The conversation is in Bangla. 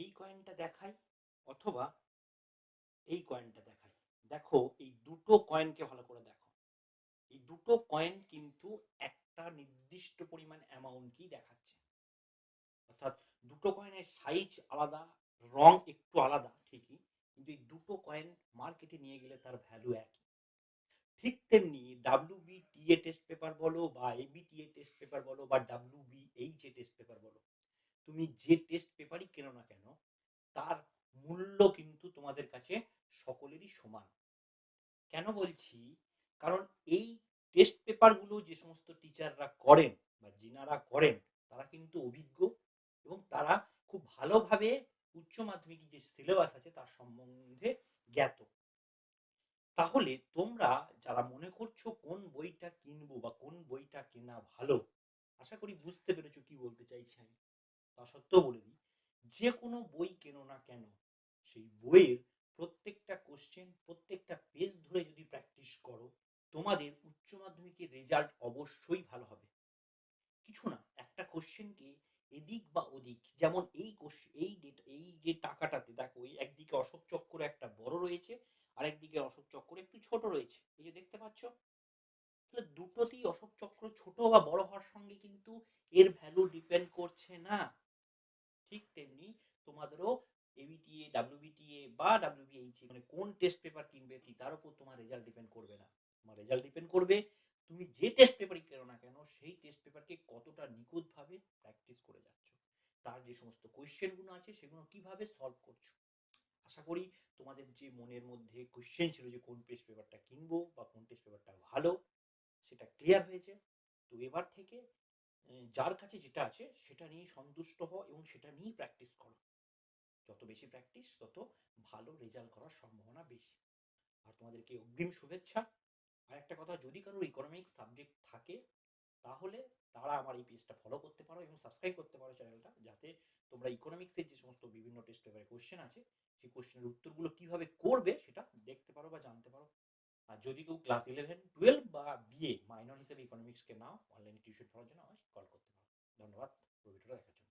এই কয়েনটা দেখাই অথবা এই কয়েনটা দেখাই। দেখো, এই দুটো কয়েনকে ভালো করে দেখো। এই দুটো কয়েন কিন্তু একটা নির্দিষ্ট পরিমাণ অ্যামাউন্টই দেখাচ্ছে। অর্থাৎ দুটো কয়েনের সাইজ আলাদা, রং একটু আলাদা, ঠিকই, কিন্তু এই দুটো কয়েন মার্কেটে নিয়ে গেলে তার ভ্যালু একই। ঠিক তেমনি ডাব্লিউবিটিএ টেস্ট পেপার বলো বা এবিটিএ টেস্ট পেপার বলো বা এ পেপার বলো তুমি যে টেস্ট পেপারই কেনো না কেন, তার মূল্য কিন্তু তোমাদের কাছে সকলেরই সমান। কেন বলছি? কারণ এই টেস্ট পেপারগুলো যে সমস্ত টিচাররা করেন বা যিনারা করেন, তারা কিন্তু অভিজ্ঞ এবং তারা খুব ভালোভাবে উচ্চ মাধ্যমিক যে সিলেবাস আছে তার সম্বন্ধে জ্ঞাত। তাহলে তোমরা যারা মনে করছ কোন বইটা কিনবো বা কোন বইটা কেনা ভালো, আশা করি বুঝতে পেরেছ কি বলতে চাইছি আমি। তা সত্ত্বেও বলে দিই, যে কোনো বই কেনো না কেন, সেই বইয়ের প্রত্যেকটা কোশ্চেন প্রত্যেকটা পেজ ধরে যদি প্র্যাকটিস করো, তোমাদের উচ্চ মাধ্যমিকের রেজাল্ট অবশ্যই ভালো হবে। কিছু না, একটা কোশ্চেনকে এদিক বা ওদিক, যেমন এই এই এই যে টাকাটাতে, দেখো এই একদিকে অশোক চক্র একটা বড় রয়েছে, আর একদিকে অশোক চক্র একটু ছোট রয়েছে, এই যে দেখতে পাচ্ছ? তাহলে দুটোতেই অশোক চক্র ছোট বা বড় হওয়ার সঙ্গে কিন্তু এর ভ্যালু ডিপেন্ড করছে না। ঠিক তেমনি তোমাদেরও এবিটিএ ডাব্লিউবিটিএ বা ডাব্লিউবিএইচ মানে কোন টেস্ট পেপার কিনবে কি, তার উপর তোমার রেজাল্ট ডিপেন্ড করবে না। তোমার রেজাল্ট ডিপেন্ড করবে, তুমি যে টেস্ট পেপারই কেনো না কেন, সেই টেস্ট পেপারকে কতটা নিখুঁতভাবে প্র্যাকটিস করে যাচ্ছ। তার যে সমস্ত কোয়েশ্চেনগুলো আছে, সেগুলো কীভাবে সলভ করছ। আশা করি তোমাদের যে মনের মধ্যে কোয়েশ্চেন ছিল যে কোন টেস্ট পেপারটা কিনবো বা কোন টেস্ট পেপারটা ভালো, সেটা ক্লিয়ার হয়েছে। তো এবার থেকে যার কাছে যেটা আছে, সেটা নিয়ে সন্তুষ্ট হও এবং সেটা নিয়েই প্র্যাকটিস করো। যত বেশি প্র্যাকটিস তত ভালো রেজাল্ট করার সম্ভাবনা বেশি। আর তোমাদেরকে অগ্রিম শুভেচ্ছা। আর একটা কথা, যদি কারোর ইকোনমিক সাবজেক্ট থাকে, তাহলে তারা আমার এই পেজটা ফলো করতে পারো এবং সাবস্ক্রাইব করতে পারো চ্যানেলটা যাতে তোমরা ইকোনমিক্সের যে সমস্ত বিভিন্ন টেস্ট পেপারে কোশ্চেন আছে, সেই কোশ্চেনের উত্তরগুলো কীভাবে করবে, সেটা দেখতে পারো। যদি কেউ ক্লাস ইলেভেন টুয়েলভ বা বিএ মাইনর হিসেবে ইকোনমিক্সকে নাও অনলাইনে টিউশন পড়ার জন্য আমাকে কল করতে পারো। ধন্যবাদ। দেখার জন্য।